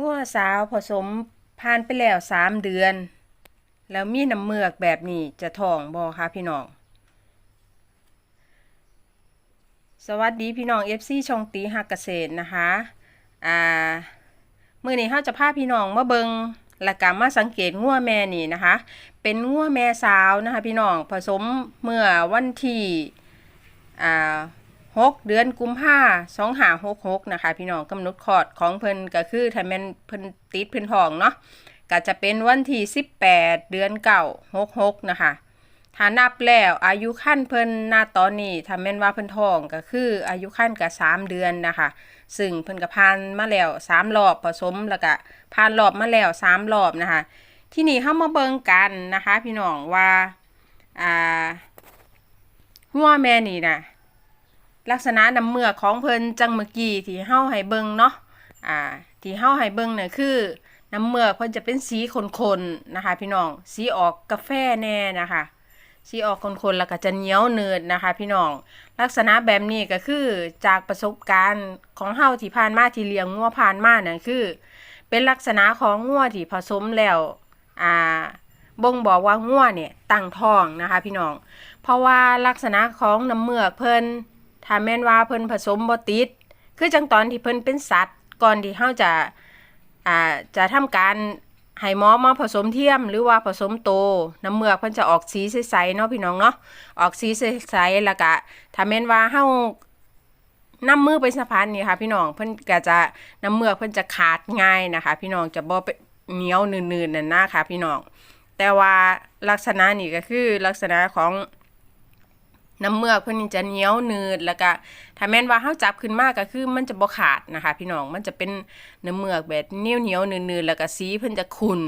งัวสาวผสมผ่านไปแล้วสามเดือน แล้วมีน้ำเมือกแบบนี้จะท้องบ่คะพี่น้อง สวัสดีพี่น้อง FC ช่องตีหักเกษตรนะคะ อ่ามื้อนี้เฮาจะพาพี่น้องมาเบิงและก็มาสังเกตงัวแม่นี่นะคะ เป็นงัวแม่สาวนะคะ พี่น้องผสมเมื่อวันที่อ่า หกเดือนกุมภาสองหาหกหกนะคะ พี่น้องกำหนดคลอดของเพิ่นก็คือถ้าแม่นเพิ่นติดเพิ่นทองเนาะก็จะเป็นวันที่สิบแปดเดือนเก้าหกหกนะคะถ้านับแล้วอายุขั้นเพิ่นณตอนนี้ถ้าแม่นว่าเพิ่นทองก็คืออายุขั้นก็สามเดือนนะคะ ซึ่งเพิ่นก็ผ่านมาแล้วสามรอบผสมแล้วก็ผ่านรอบมาแล้วสามรอบนะคะ ที่นี่เฮามาเบิ่งกันนะคะ พี่น้องว่าอ่าหัวแม่นี่นะ ลักษณะน้ำเมือกของเพิ่นจังเมื่อกี้ที่เฮาให้เบิ่งเนาะอ่าที่เฮาให้เบิ่งเนี่ยคือน้ำเมือกเพิ่นจะเป็นสีขนๆนะคะ พี่น้องสีออกกาแฟแน่นะคะสีออกคนๆแล้วก็จะเหนียวเนืดนะคะ พี่น้อง ลักษณะแบบนี้ก็คือจากประสบการณ์ของเฮาที่ผ่านมาที่เลี้ยงงัวผ่านมาเนั่นคือ เป็นลักษณะของงัวที่ผสมแล้วอ่าบ่งบอกว่างัวเนี่ยตั้งท้องนะคะ พี่น้อง เพราะว่าลักษณะของน้ำเมือกเพิ่น ถ้าแม่นว่าเพิ่นผสมบ่ติด คือจังตอนที่เพิ่นเป็นสัตว์ ก่อนที่เฮาจะอ่าจะทำการให้หมอมาผสมเทียมหรือว่าผสมโต น้ำเมือกเพิ่นจะออกสีใสๆเนาะพี่น้องเนาะออกสีใสๆแล้วก็ถ้าแม่นว่าเฮานำมือไปสะพานนี่ค่ะ พี่น้องเพิ่นก็จะน้ำเมือกเพิ่นจะขาดง่ายนะคะ พี่น้องจะบ่เป็นเหนียวหนืดๆนั่นนะคะพี่น้องแต่ว่าลักษณะนี่ก็คือลักษณะของ น้ำเมือกเพิ่นนี่จะเหนียวหนืดแล้วก็ถ้าแม่นว่าเฮาจับขึ้นมากก็คือมันจะบ่ขาดนะคะ พี่น้องมันจะเป็นน้ำเมือกแบบเหนียวเหนียวๆหนืดๆแล้วก็สีเพิ่นจะขุ่น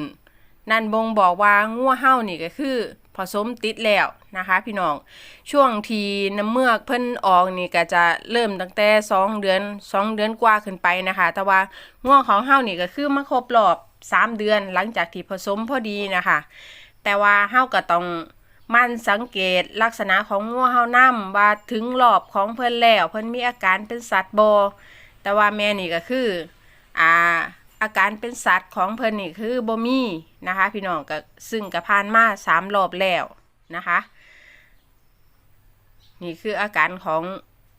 นั่นบ่งบอกว่างัวเฮานี่ก็คือผสมติดแล้วนะคะ พี่น้องช่วงทีน้ำเมือกเพิ่นออกนี่ก็จะเริ่มตั้งแต่สองเดือนสองเดือนกว่าขึ้นไปนะคะ แต่ว่างัวของเฮานี่ก็คือมาครบรอบสามเดือนหลังจากที่ผสมพอดีนะคะ แต่ว่าเฮาก็ต้อง มันสังเกตลักษณะของงัวเฮานํว่าถึงรอบของเพิ่นแล้ว เพิ่นมีอาการเป็นสัตว์บ่แต่ว่าแม่นี่ก็คืออ่าอาการเป็นสัตว์ของเพิ่นนี่คือบ่มีนะคะ พี่น้องก็ซึ่งก็ผ่านมาสามรอบแล้วนะคะ นี่คืออาการของ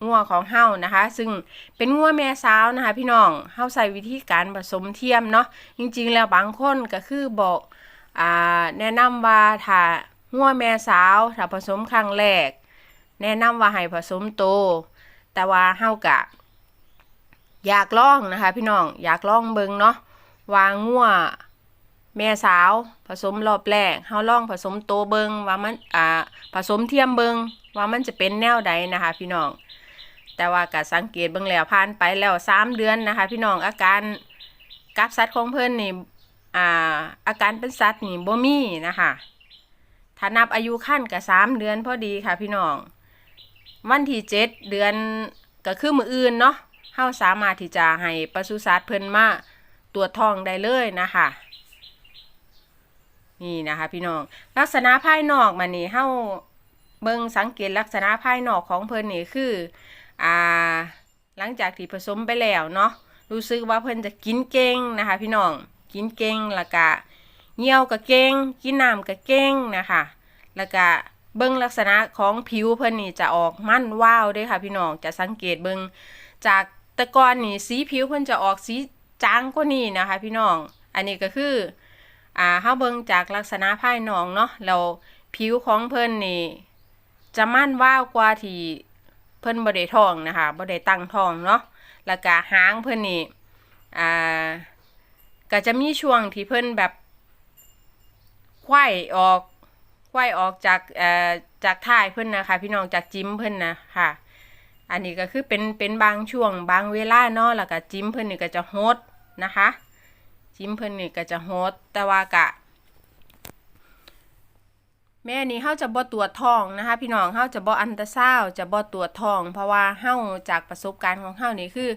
งัวของเฮานะคะ ซึ่งเป็นงัวแม่สาวนะคะ พี่น้องเฮาใส่วิธีการผสมเทียมเนาะจริงๆแล้วบางคนก็คือบอกอ่าแนะนำว่าถ้า งัวแม่สาวถ้าผสมครั้งแรก แนะนำว่าให้ผสมโต แต่ว่าเฮากะ อยากลองนะคะ พี่น้องอยากลองเบิงเนาะวางัวแม่สาวผสมรอบแรกเฮาลองผสมโตเบิงว่ามันอ่าผสมเทียมเบิงว่ามันจะเป็นแนวใดนะคะ พี่น้อง แต่ว่าก็สังเกตเบิงแล้วผ่านไปแล้วสามเดือนนะคะ พี่น้องอาการกับสัตว์ของเพิ่นนี่อ่าอาการเป็นสัตว์นี่บ่มีนะคะ ถ้านับอายุขั้นกับสามเดือนพอดีค่ะพี่น้อง วันที่เจ็ดเดือนก็คือมืออื่นเนาะเฮาสามารถที่จะให้ปศุสัตว์เพิ่นมาตรวจท้องได้เลยนะคะนี่นะคะพี่น้องลักษณะภายนอกมันนี่เฮาเบิ่งสังเกตลักษณะภายนอกของเพิ่นนี่คืออ่าหลังจากที่ผสมไปแล้วเนาะรู้สึกว่าเพิ่นจะกินเก่งนะคะ พี่น้องกินเก่งแล้วก็ เหี่ยวก็เก่งกินน้ำก็เก่งนะคะ แล้วก็เบิ่งลักษณะของผิวเพิ่นนี่จะออกมั่นว้าวด้วยค่ะ พี่น้องจะสังเกตเบิ่งจากต่ก่อนนี่สีผิวเพิ่นจะออกสีจางกว่านี้นะคะ พี่น้อง อันนี้ก็คืออ่าเฮาเบิ่งจากลักษณะภายนอกเนาะแล้วผิวของเพิ่นนี่จะมั่นว้าวกว่าที่เพิ่นบ่ได้ท้องนะคะบ่ได้ตั้งท้องเนาะแล้วก็หางเพิ่นนี่อ่าก็จะมีช่วงที่เพิ่นแบบ ควายออกควายออกจากเอ่อจากท้ายเพิ่อนนะคะ พี่น้องจากจิ้มเพิ่อนนะค่ะ อันนี้ก็คือเป็นเป็นบางช่วงบางเวลาเนาะแล้วก็จิ้มเพิ่อนนี่ก็จะโฮดนะคะ จิ้มเพิ่อนนี่ก็จะโฮดแต่ว่ากะ แม่นี่เฮาจะบ่ตรวจท้องนะคะ พี่น้องเฮาจะบ่อันตราซาวด์จะบ่ตรวจท้อง เพราะว่าเฮาจากประสบการณ์ของเฮานี่คือ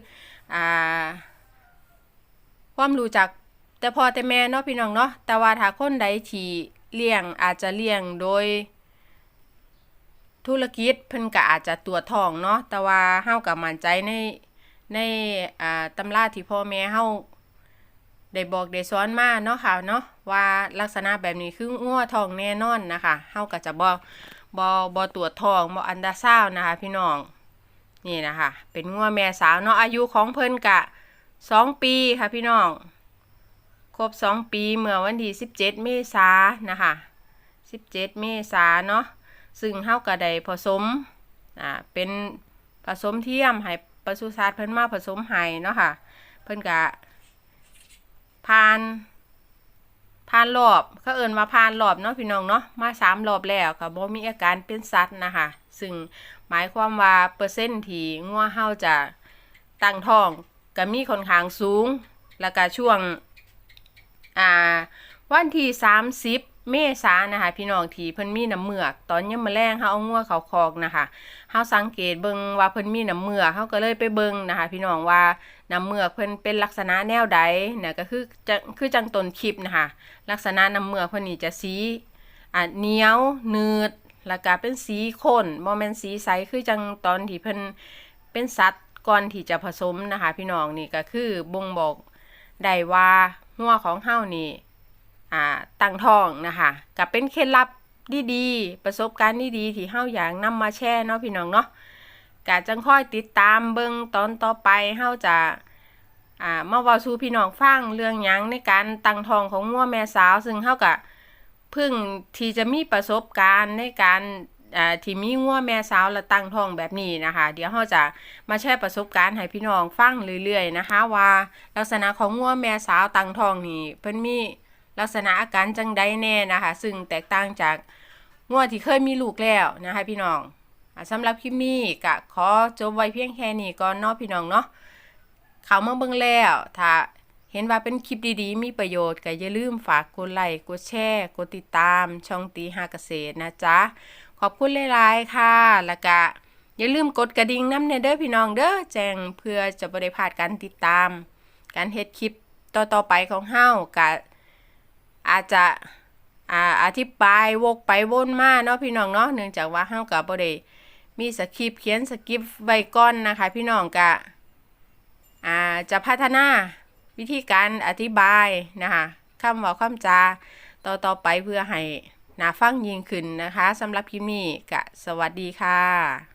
อ่าความรู้จัก แต่พอแต่แม่เนาะพี่น้องเนาะแต่ว่าถ้าคนใดที่เลี้ยงอาจจะเลี้ยงโดย ธุรกิจเพิ่นก็อาจจะตรวจทองเนาะแต่ว่าเฮาก็มั่นใจในในอ่าตำราที่พ่อแม่เฮาได้บอกได้สอนมาเนาะค่ะเนาะว่าลักษณะแบบนี้คืองัวทองแน่นอนนะคะเฮาก็จะบ่บ่บ่ตรวจทองบ่อันดาซาวน์นะคะ พี่น้องนี่นะคะ เป็นงัวแม่สาวเนาะอายุของเพิ่นกะสองปีค่ะพี่น้อง ครบสองปีเมื่อวันที่17 เมษานะคะ 17 เมษาเนาะซึ่งเฮาก็ไดผสมอ่าเป็นผสมเทียมให้ปศุสัตว์เพิ่นมาผสมให้เนาะค่ะ เพิ่นก็ผ่านผ่านรอบเขาเอิ้นว่าผ่านรอบเนาะพี่น้องเนาะมาสามรอบแล้วก็บ่มีอาการเป็นสัตว์นะคะ ซึ่งหมายความว่าเปอร์เซ็นต์ที่งัวเฮาจะตั้งท้องก็มีค่อนข้างสูง แล้วก็ช่วง อ่า วันที่30เมษายนนะคะ พี่น้องที่เพิ่นมีน้ำเมือกตอนยามมื้อแลงเฮาเอางัวเขาคอกนะคะเฮาสังเกตเบิ่งว่าเพิ่นมีน้ำเมือกเฮาก็เลยไปเบิ่งนะคะ พี่น้องว่าน้ำเมือกเพิ่นเป็นลักษณะแนวใดเนี่ยก็คือจะคือจังต้นคลิปนะคะ ลักษณะน้ำเมือกเพิ่นนี่จะสีอ่าเหนียวหนืดแล้วก็เป็นสีข้นบ่แม่นสีใสคือจังตอนที่เพิ่นเป็นสัตว์ก่อนที่จะผสมนะคะ พี่น้องนี่ก็คือบ่งบอกได้ว่า หัวของเฮานี่อ่าตั้งท้องนะคะกับเป็นเคล็ดลับดีๆประสบการณ์ดีๆที่เฮาอยากนำมาแชร์เนาะพี่น้องเนาะกะจังค่อยติดตามเบิ่งตอนต่อไปเฮาจะอ่ามาเว้าสู่พี่น้องฟังเรื่องหยังในการตั้งท้องของงัวแม่สาว ซึ่งเฮาก็เพิ่งที่จะมีประสบการณ์ในการ ที่มีงัวแม่สาวและตั้งท้องแบบนี้นะคะ เดี๋ยวเฮาจะมาแชร์ประสบการณ์ให้พี่น้องฟังเรื่อยๆนะคะ ว่าลักษณะของงัวแม่สาวตั้งท้องนี่เพิ่นมีลักษณะอาการจังใดแน่นะคะ ซึ่งแตกต่างจากงวที่เคยมีลูกแล้วนะคะพี่น้องอ่าสำหรับคลิปนี้ก็ขอจบไว้เพียงแค่นี้ก่อนเนาะพี่น้องเนาะเขามาเบิ่งแล้วถ้าเห็นว่าเป็นคลิปดีๆ มีประโยชน์ก็อย่าลืมฝากกดไลค์ กดแชร์ กดติดตาม ช่องตีหาเกษตรนะจ๊ะ ขอบคุณหลายๆค่ะ แล้วก็อย่าลืมกดกระดิ่งน้ำเนเด้อพี่น้องเด้อแจ้งเพื่อจะบ่ได้พลาดการติดตาม การเฮ็ดคลิปต่อๆไปของเฮาก็อาจจะอ่าอธิบายวกไปวนมาเนาะพี่น้องเนาะเนื่องจากว่าเฮาก็บ่ได้มีสคริปเขียนสคริปไว้ก่อนนะคะ พี่น้องก็อ่าจะพัฒนาวิธีการอธิบายนะคะคำว่าคำจาต่อต่อไปเพื่อให้ น้าฟังยิ่งขึ้นนะคะสำหรับคลิปนี้กะสวัสดีค่ะ